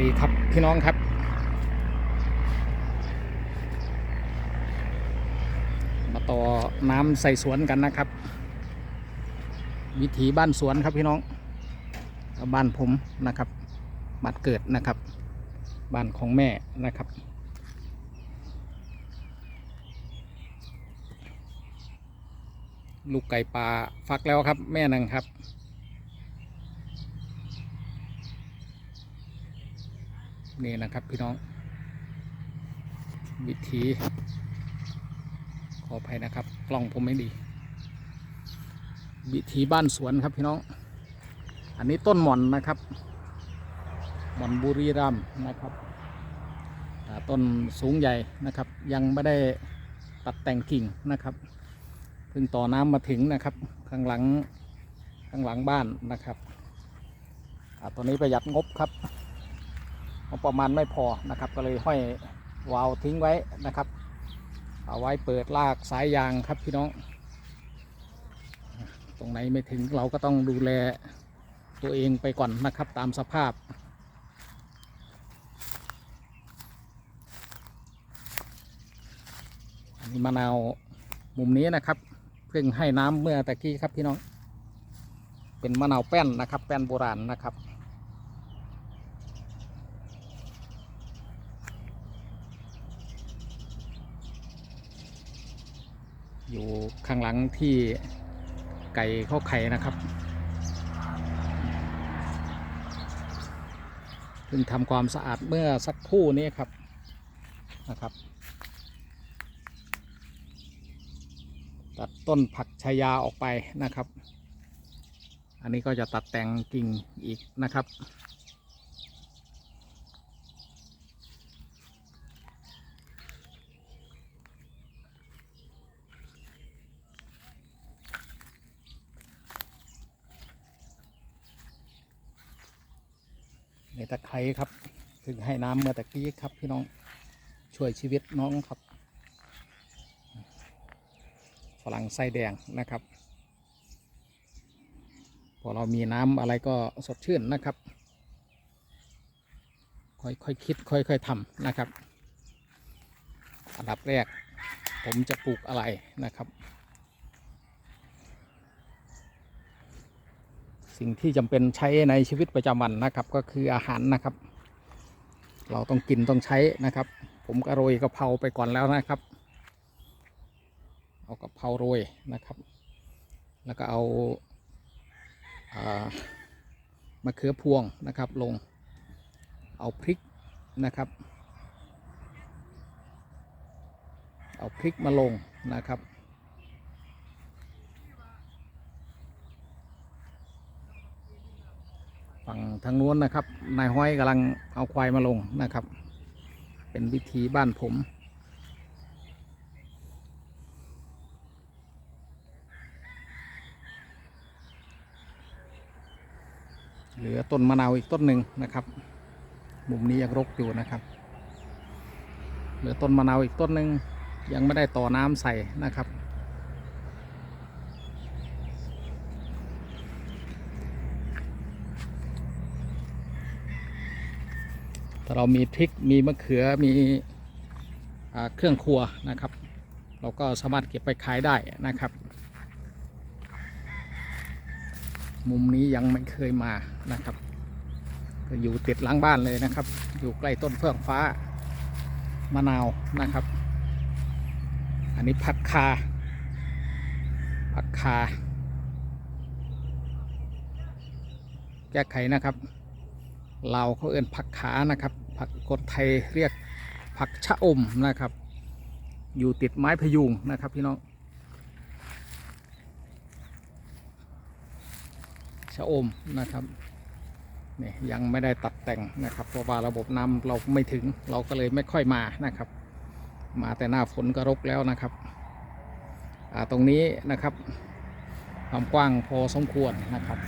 ดีครับพี่น้องครับ มาต่อน้ำใส่สวนกันนะครับ วิถีบ้านสวนครับพี่น้อง บ้านผมนะครับบ้านเกิดนะครับ บ้านของแม่นะครับลูกไก่ปลาฟักแล้วครับ แม่หนึ่งครับ นี่นะครับพี่น้อง วิธี ขออภัยนะครับ กล้องผมไม่ดี วิธีบ้านสวนครับพี่น้อง อันนี้ต้นหม่อนนะครับหม่อนบุรีรัมนะครับต้นสูงใหญ่นะครับ ยังไม่ได้ตัดแต่งกิ่งนะครับเพิ่งต่อน้ำมาถึงนะครับ ข้างหลังข้างหลังบ้านนะครับตัวนี้ประหยัดงบครับ งบประมาณไม่พอนะครับ ก็เลยห้อยวาล์วทิ้งไว้นะครับ เอาไว้เปิดลากสายยางครับพี่น้อง ตรงไหนไม่ถึงเราก็ต้องดูแลตัวเองไปก่อนนะครับตามสภาพอันนี้มะนาวมุมนี้นะครับ เพิ่งให้น้ำเมื่อตะกี้ครับพี่น้อง เป็นมะนาวแป้นนะครับ แป้นโบราณนะครับ อยู่ ข้างหลังที่ไก่เข้าไข่นะครับเพิ่งทำความสะอาดเมื่อสักครู่นี้ครับนะครับ ตัดต้นผักชายาออกไปนะครับ อันนี้ก็จะตัดแต่งกิ่งอีกนะครับ ตะไคร้ครับถึงให้น้ำเมื่อตะกี้ครับพี่น้องช่วยชีวิตน้องครับฝรั่งไส้แดงนะครับ พอเรามีน้ำอะไรก็สดชื่นนะครับ ค่อยๆคคิดค่อยๆทำนะครับ อันดับแรกผมจะปลูกอะไรนะครับ สิ่งที่จำเป็นใช้ในชีวิตประจำวันนะครับ ก็คืออาหารนะครับ เราต้องกินต้องใช้นะครับ ผมก็โรยกะเพราไปก่อนแล้วนะครับ เอากะเพราโรยนะครับ แล้วก็เอาอามะเขือพวงนะครับลงเอาพริกนะครับ เอาพริกมาลงนะครับ ฝั่งทางนู้นนะครับ นายห้อยกำลังเอาควายมาลงนะครับ เป็นวิธีบ้านผมเหลือต้นมะนาวอีกต้นหนึ่งนะครับ มุมนี้ยังรกอยู่นะครับ เหลือต้นมะนาวอีกต้นหนึ่งยังไม่ได้ต่อน้ำใส่นะครับ ถ้าเรามีพริกมีมะเขือมีอเครื่องครัวนะครับ เราก็สามารถเก็บไปขายได้นะครับ มุมนี้ยังไม่เคยมานะครับก็อยู่ติดหลังบ้านเลยนะครับ อยู่ใกล้ต้นเฟื่องฟ้ามะนาวนะครับ อันนี้ผักคาผักคา แก้ไขนะครับ เราเขาเอิ้นผักขานะครับ ผักคนไทยเรียกผักชะอมนะครับ อยู่ติดไม้พยุงนะครับพี่น้องชะอมนะครับนี่ยังไม่ได้ตัดแต่งนะครับเพราะว่าระบบน้ำเราไม่ถึงเราก็เลยไม่ค่อยมานะครับ มาแต่หน้าฝนก็รกแล้วนะครับตรงนี้นะครับความกว้างพอสมควรนะครับ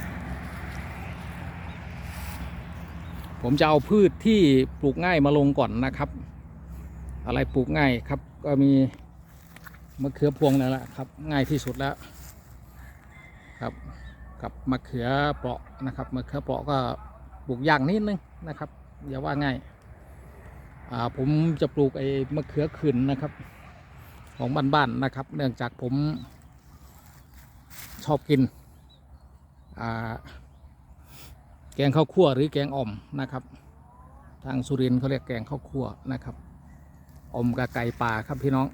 ผมจะเอาพืชที่ปลูกง่ายมาลงก่อนนะครับ อะไรปลูกง่ายครับ ก็มีมะเขือพวงนั่นแหละครับ ง่ายที่สุดแล้วครับกับมะเขือเปราะนะครับมะเขือเปราะก็ปลูกยากนิดนึงนะครับอย่าว่าง่ายอ่าผมจะปลูกไอ้มะเขือขืนนะครับ ของบ้านๆนะครับ เนื่องจากผมชอบกินอ่า แกงข้าวคั่วหรือแกงอ่อมนะครับ ทางสุรินทร์เขาเรียกแกงข้าวคั่วนะครับอ่อมกับไก่ป่าครับพี่น้อง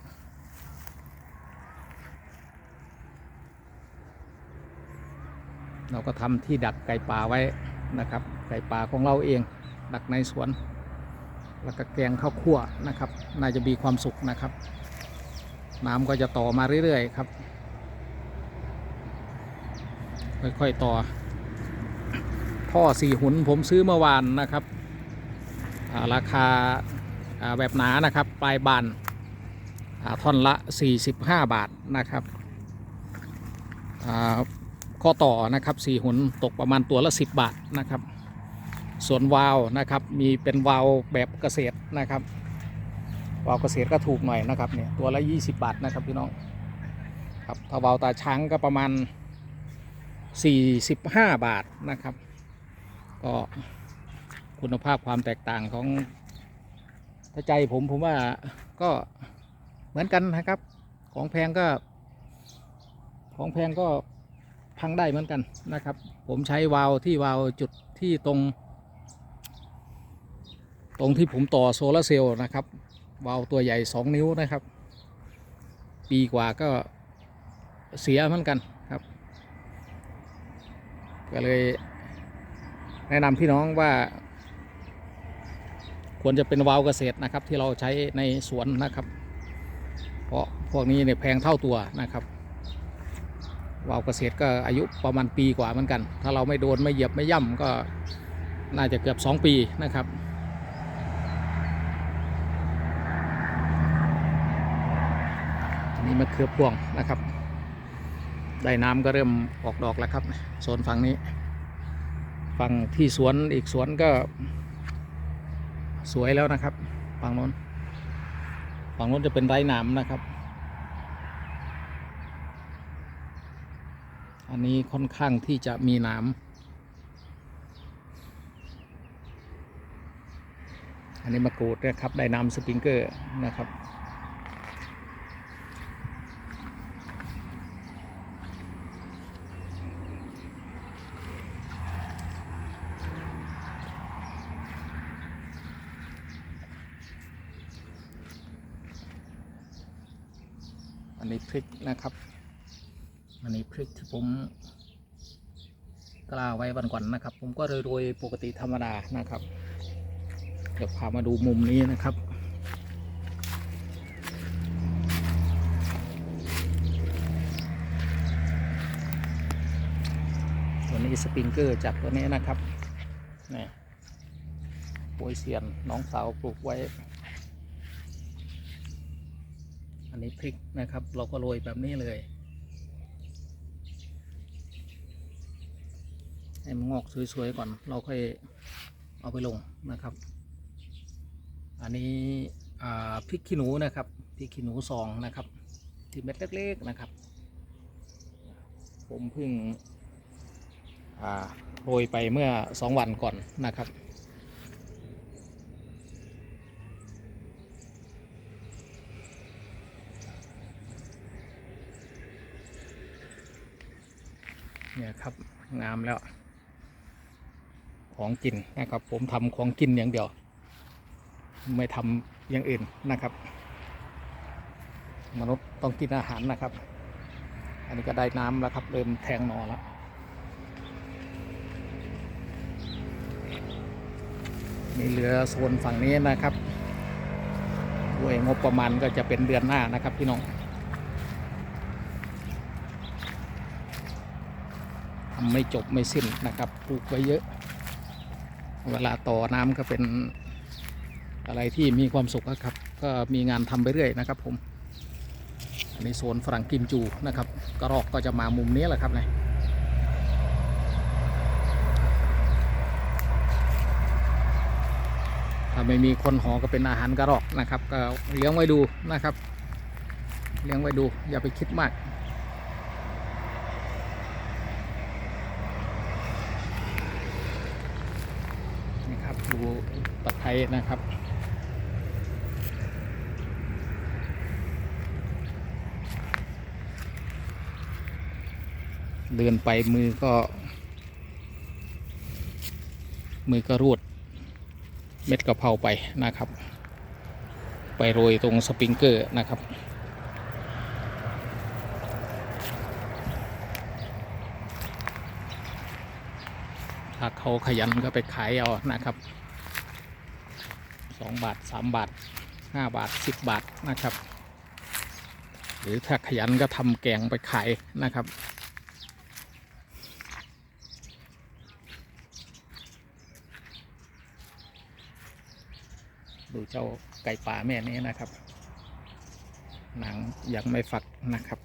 เราก็ทำที่ดักไก่ป่าไว้นะครับ ไก่ป่าของเราเอง ดักในสวน แล้วก็แกงข้าวคั่วนะครับ น่าจะมีความสุขนะครับ น้ำก็จะต่อมาเรื่อยๆครับ ค่อยๆต่อ ท่อสี่หุนผมซื้อเมื่อวานนะครับาราคาาแบบหนานะครับปลายบานอ่าท่อนละ 45 บาทนะครับข้อต่อนะครับสี่หุนตกประมาณตัวละ 10 บาทนะครับ ส่วนวาวนะครับมีเป็นวาวแบบเกษตรนะครับวาวเกษตรก็ถูกหน่อยนะครับเนี่ยตัวละ 20 บาทนะครับพี่น้องครับถ้าวาวตาช้างก็ประมาณ 45 บาทนะครับ ก็คุณภาพความแตกต่างของถ้าใจผมผมว่าก็เหมือนกันนะครับ ของแพงก็ ของแพงก็พังได้เหมือนกันนะครับ ผมใช้วาล์วที่วาล์วจุดที่ตรง ตรงที่ผมต่อโซลาร์เซลล์นะครับวาล์วตัวใหญ่ 2 นิ้วนะครับ ปีกว่าก็เสียเหมือนกันครับ ก็เลย แนะนำพี่น้องว่า ควรจะเป็นวาล์วเกษตรนะครับ ที่เราใช้ในสวนนะครับ เพราะพวกนี้เนี่ยแพงเท่าตัวนะครับวาล์วเกษตรก็อายุประมาณปีกว่าเหมือนกัน ถ้าเราไม่โดนไม่เหยียบไม่ย่ำก็น่าจะเกือบ 2 ปีนะครับนนี้มะเขือพวงนะครับ ได้น้ำก็เริ่มออกดอกแล้วครับ โซนฝั่งนี้ ฝั่งที่สวนอีกสวนก็สวยแล้วนะครับฝั่งโน้นฝั่งโน้นจะเป็นไรหนามนะครับ อันนี้ค่อนข้างที่จะมีหน้ำอันนี้มะกรูดนะครับได้น้ำสปริงเกอร์นะครับ อันนี้พริกนะครับ อันนี้พริกที่ผมกล้าไว้วันก่อนนะครับ ผมก็โรยๆปกติธรรมดานะครับ เดี๋ยวพามาดูมุมนี้นะครับตัวนี้สปริงเกอร์จากตัวนี้นะครับนี่โปยเซียนน้องสาวปลูกไว้ อั นี้พริกนะครับ เราก็โรยแบบนี้เลยให้มันงอกสวยๆก่อน เราค่อยเอาไปลงนะครับ อันนี้พริกขี้หนูนะครับพริกขี้หนูซองนะครับที่เม็ดเล็กๆนะครับ ผมเพิ่งโรยไปเมื่อสองวันก่อนนะครับ เนี่ยครับงามแล้ว ของกินนะครับ ผมทำของกินอย่างเดียว ไม่ทำอย่างอื่นนะครับ มนุษย์ต้องกินอาหารนะครับ อันนี้ก็ได้น้ำแล้วครับ เริ่มแทงนอแล้วมีเหลือโซนฝั่งนี้นะครับด้วยงบประมาณก็จะเป็นเดือนหน้านะครับพี่น้อง ทำ ไม่จบไม่สิ้นนะครับปลูกไว้เยอะ เวลาต่อน้ำก็เป็นอะไรที่มีความสุขครับ ก็มีงานทำไปเรื่อยนะครับ ผมอันนี้โซนฝรั่งกิมจูนะครับ กระรอกก็จะมามุมนี้แหละครับเนี่ยถ้าไม่มีคนหอก็เป็นอาหารกระรอกนะครับ ก็เลี้ยงไว้ดูนะครับ เลี้ยงไว้ดูอย่าไปคิดมาก นี่ครับ ดูตะไคร้ นะครับ เดินไปมือก็ มือก็รูด เม็ดกะเพราไปนะครับ ไปโรยตรงสปริงเกอร์นะครับถ้าเขาขยันก็ไปขายเอานะครับ สองบาทสามบาทห้าบาทสิบบาทนะครับ หรือถ้าขยันก็ทำแกงไปขายนะครับดูเจ้าไก่ป่าแม่นี้นะครับ หนังยังไม่ฝักนะครับ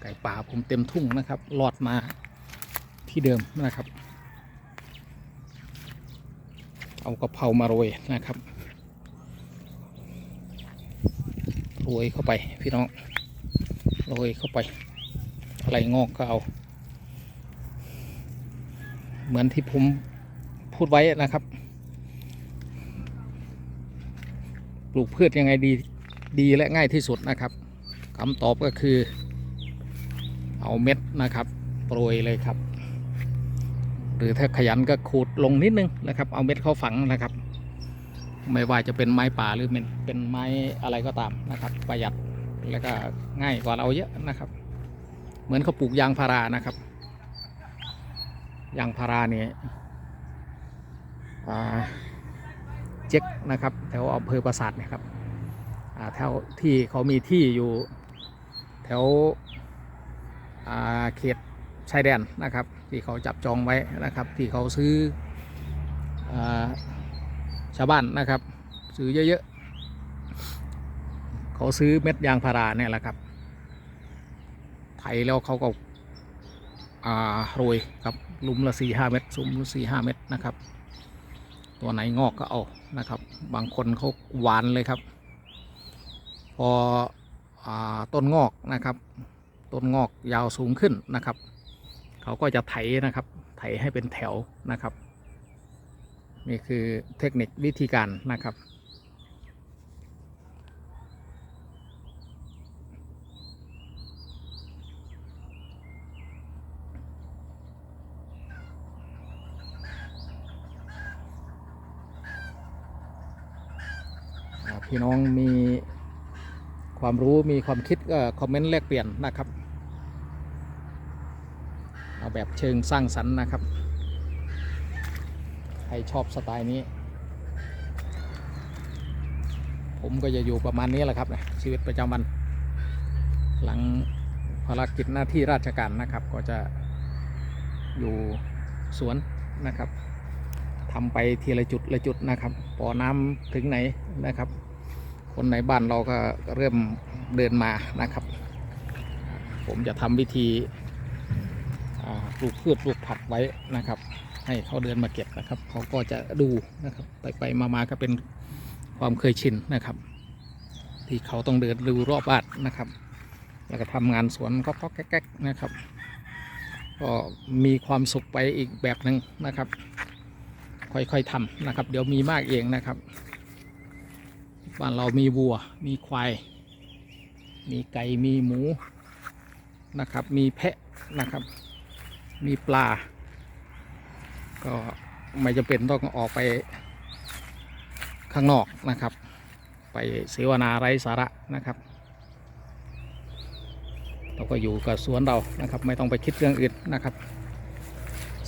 ไก่ป่าผม เต็มทุ่งนะครับหลอดมาที่เดิมนะครับ เอากระเพรามาโรยนะครับโรยเข้าไปพี่น้องโรยเข้าไปอะไรงอกก็เอา เหมือนที่ผมพูดไว้นะครับ ปลูกพืชยังไงดีดีและง่ายที่สุดนะครับคำตอบก็คือ เอาเม็ดนะครับโปรยเลยครับ หรือถ้าขยันก็ขูดลงนิดนึงนะครับ เอาเม็ดเข้าฝังนะครับ ไม่ว่าจะเป็นไม้ป่าหรือเป็นเป็นไม้อะไรก็ตามนะครับ ประหยัดแล้วก็ง่ายกว่าเราเยอะนะครับ เหมือนเขาปลูกยางพารานะครับยางพาราเนี่ยเจ๊กนะครับแถวอำเภอปราสาทนี่ยครับแถวที่เขามีที่อยู่แถว เขตชายแดนนะครับ ที่เขาจับจองไว้นะครับ ที่เขาซื้ออชาวบ้านนะครับ ซื้อเยอะๆเขาซื้อเม็ดยางพาราเนี่ยแหละครับไถแล้วเขาก็โรยครับลุมละสี่ห้าเม็ดซุ้มละสี่ห้าเม็ดนะครับ ตัวไหนงอกก็เอานะครับ บางคนเขาหวานเลยครับ พออต้นงอกนะครับ ต้นงอกยาวสูงขึ้นนะครับ เขาก็จะไถนะครับ ไถให้เป็นแถวนะครับ นี่คือเทคนิควิธีการนะครับ พี่น้องมีความรู้มีความคิดก็คอมเมนต์แลกเปลี่ยนนะครับ เอาแบบเชิงสร้างสรรค์นะครับ ใครชอบสไตล์นี้ ผมก็จะอยู่ประมาณนี้แหละครับนะชีวิตประจำวัน หลังภารกิจหน้าที่ราชการนะครับ ก็จะอยู่สวนนะครับทำไปทีละจุดละจุดนะครับปอน้ำถึงไหนนะครับ คนในบ้านเราก็เริ่มเดินมานะครับ ผมจะทำวิธี ปลูกพืชปลูกผักไว้นะครับ ให้เขาเดินมาเก็บนะครับเขาก็จะดูนะครับไปไปมามาก็เป็นความเคยชินนะครับ ที่เขาต้องเดินดูรอบบ้านนะครับ แล้วก็ทำงานสวนก็ก็แก๊กๆนะครับ ก็มีความสุขไปอีกแบบหนึ่งนะครับ ค่อยๆทำนะครับ เดี๋ยวมีมากเองนะครับบ้านเรามีวัว มีควาย มีไก่ มีหมู นะครับ มีแพะ นะครับ มีปลา ก็ไม่จำเป็นต้องออกไปข้างนอกนะครับ ไปเสวนาไร้สาระนะครับ เราก็อยู่กับสวนเรานะครับ ไม่ต้องไปคิดเรื่องอื่นนะครับ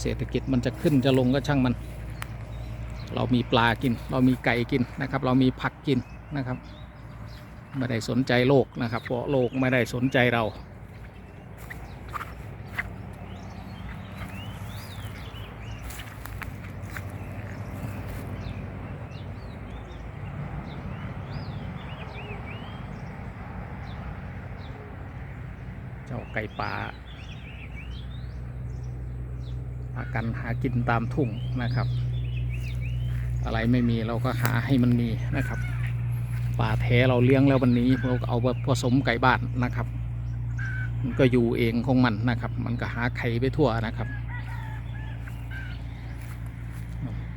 เศรษฐกิจมันจะขึ้นจะลงก็ช่างมัน เรามีปลากิน เรามีไก่กินนะครับ เรามีผักกินนะครับ ไม่ได้สนใจโลกนะครับ เพราะโลกไม่ได้สนใจเรา เจ้าไก่ป่าพาากินตามทุ่งนะครับ อะไรไม่มีเราก็หาให้มันมีนะครับ ป่าแท้เราเลี้ยงแล้ววันนี้เราก็เอาผสมไก่บ้านนะครับ มันก็อยู่เองของมันนะครับ มันก็หาไข่ไปทั่วนะครับ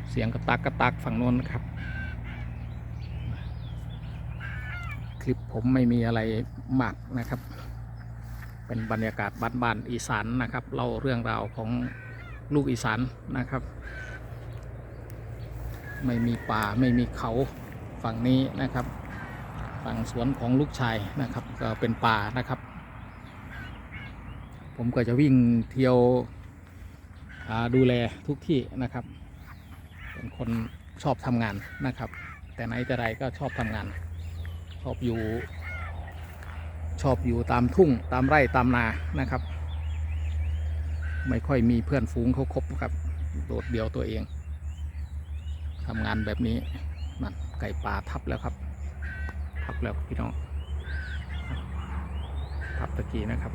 เสียงกระตักกระตักฝั่งโน้นนะครับ คลิปผมไม่มีอะไรมากนะครับเป็นบรรยากาศบ้านๆอีสานนะครับเล่าเรื่องราวของ ลูกอีสานนะครับ ไม่มีป่าไม่มีเขาฝั่งนี้นะครับ ฝั่งสวนของลูกชายนะครับก็เป็นป่านะครับ ผมก็จะวิ่งเที่ยวดูแลทุกที่นะครับ เป็นคนชอบทำงานนะครับ แต่ไหนแต่ไรก็ชอบทำงาน ชอบอยู่ ชอบอยู่ตามทุ่งตามไร่ตามนานะครับ ไม่ค่อยมีเพื่อนฝูงเขาคบครับ โดดเดียวตัวเองทำงานแบบนี้นั่นไก่ป่าทับแล้วครับ ทับแล้วพี่น้องทับตะกี้นะครับ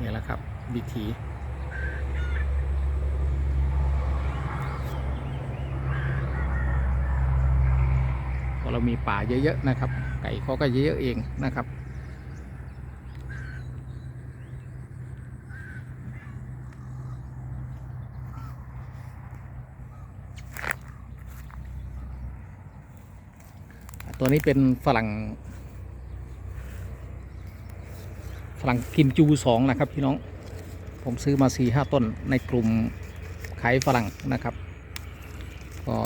นี่แหละครับวิธีพอเรามีป่าเยอะๆนะครับ ไก่เขาก็เยอะๆเองนะครับ ตัวนี้เป็นฝรั่ง ฝรั่งกิมจูสองนะครับพี่น้อง ผมซื้อมาสี่ห้าต้นในกลุ่มขายฝรั่งนะครับ ก็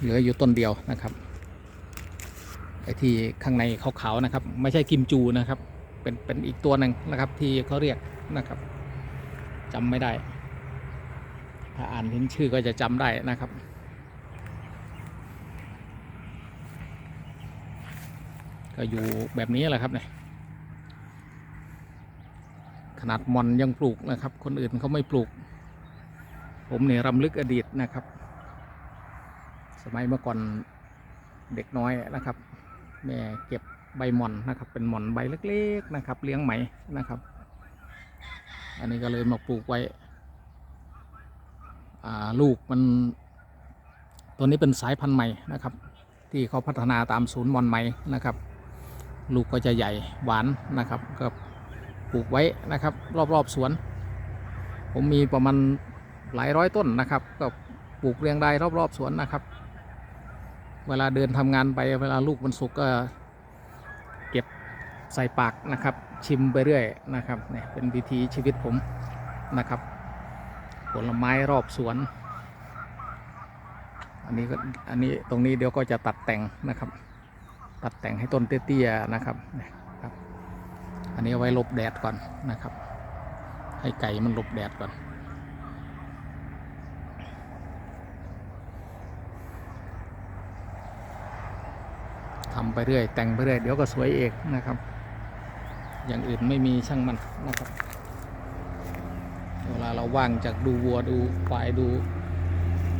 เหลืออยู่ต้นเดียวนะครับไอ้ที่ข้างในขาวๆนะครับ ไม่ใช่กิมจูนะครับ เป็นเป็นอีกตัวหนึ่งนะครับ ที่เขาเรียกนะครับจำไม่ได้ ถ้าอ่านเห็นชื่อก็จะจำได้นะครับ ก็อยู่แบบนี้แหละครับเนี่ยขนาดมอนยังปลูกนะครับ คนอื่นเขาไม่ปลูก ผมเนี่ยรำลึกอดีตนะครับ สมัยเมื่อก่อนเด็กน้อยนะครับ แม่เก็บใบมอนนะครับ เป็นมอนใบเล็กๆนะครับ เลี้ยงไหมนะครับ อันนี้ก็เลยมาปลูกไว้ลูกมันตัวนี้เป็นสายพันธุ์ใหม่นะครับ ที่เขาพัฒนาตามศูนย์มอนไหมนะครับ ลูกก็จะใหญ่หวานนะครับก็ปลูกไว้นะครับ รอบๆสวน ผมมีประมาณหลายร้อยต้นนะครับก็ปลูกเรียงรายรอบๆสวนนะครับ เวลาเดินทำงานไปเวลาลูกมันสุกก็เก็บใส่ปากนะครับ ชิมไปเรื่อยนะครับเนี่ยเป็นวิถีชีวิตผมนะครับ ผลไม้รอบสวน อันนี้ก็อันนี้ตรงนี้เดี๋ยวก็จะตัดแต่งนะครับ ตัดแต่งให้ต้นเตี้ยๆนะครับครับ อันนี้เอาไว้หลบแดดก่อนนะครับ ให้ไก่มันหลบแดดก่อน ทำไปเรื่อย แต่งไปเรื่อย เดี๋ยวก็สวยเองนะครับ อย่างอื่นไม่มีช่างมันนะครับ เวลาเราว่างจากดูวัวดูควายดู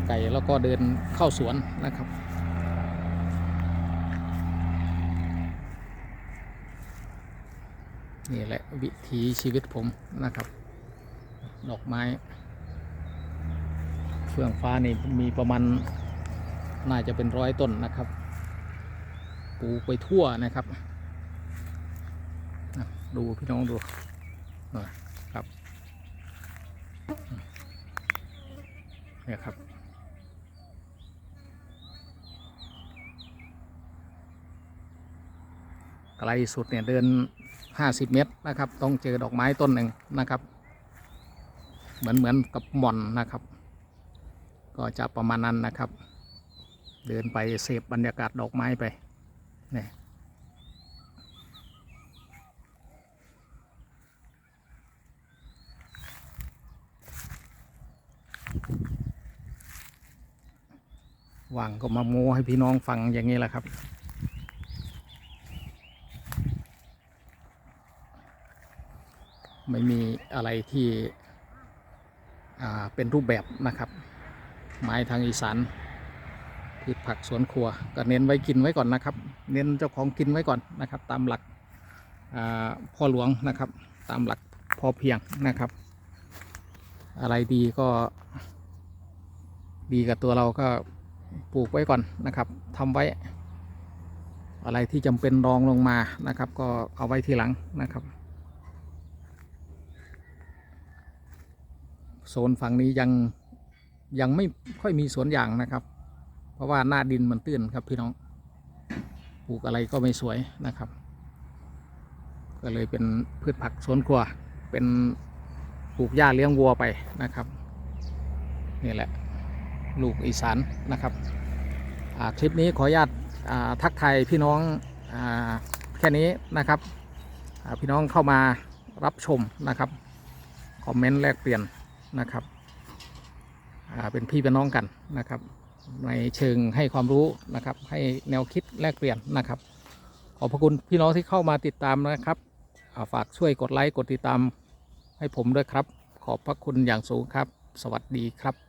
ไก่แล้วก็เดินเข้าสวนนะครับ นี่แหละวิถีชีวิตผมนะครับ ดอกไม้ เฟื่องฟ้านี่มีประมาณน่าจะเป็นร้อยต้นนะครับปลูกไปทั่วนะครับ ดูพี่น้องดูหน่อยครับเนี่ยครับไกลสุดเนี่ยเดิน 50 เมตรนะครับ ต้องเจอดอกไม้ต้นหนึ่งนะครับ เหมือนเหมือนกับหม่อนนะครับ ก็จะประมาณนั้นนะครับ เดินไปเสพบรรยากาศดอกไม้ไปนี่ว่างก็มาโม้ให้พี่น้องฟังอย่างนี้แหละครับ ไม่มีอะไรที่เป็นรูปแบบนะครับ ไม้ทางอีสานพืชผักสวนครัวก็เน้นไว้กินไว้ก่อนนะครับ เน้นเจ้าของกินไว้ก่อนนะครับ ตามหลักพ่อหลวงนะครับ ตามหลักพอเพียงนะครับ อะไรดีก็ดีกับตัวเราก็ปลูกไว้ก่อนนะครับทำไว้ อะไรที่จำเป็นรองลงมานะครับ ก็เอาไว้ทีหลังนะครับ โซนฝั่งนี้ยังยังไม่ค่อยมีสวนยางนะครับ เพราะว่าหน้าดินมันตื้นครับพี่น้องปลูกอะไรก็ไม่สวยนะครับ ก็เลยเป็นพืชผักสวนครัว เป็นปลูกหญ้าเลี้ยงวัวไปนะครับนี่แหละลูกอีสานนะครับคลิปนี้ขออนุญาตทักทายพี่น้องอแค่นี้นะครับพี่น้องเข้ามารับชมนะครับ คอมเมนต์แลกเปลี่ยน นะครับเป็นพี่เป็นน้องกันนะครับ ในเชิงให้ความรู้นะครับ ให้แนวคิดแลกเปลี่ยนนะครับ ขอบพระคุณพี่น้องที่เข้ามาติดตามนะครับาฝากช่วยกดไลค์กดติดตามให้ผมด้วยครับ ขอบพระคุณอย่างสูงครับ สวัสดีครับ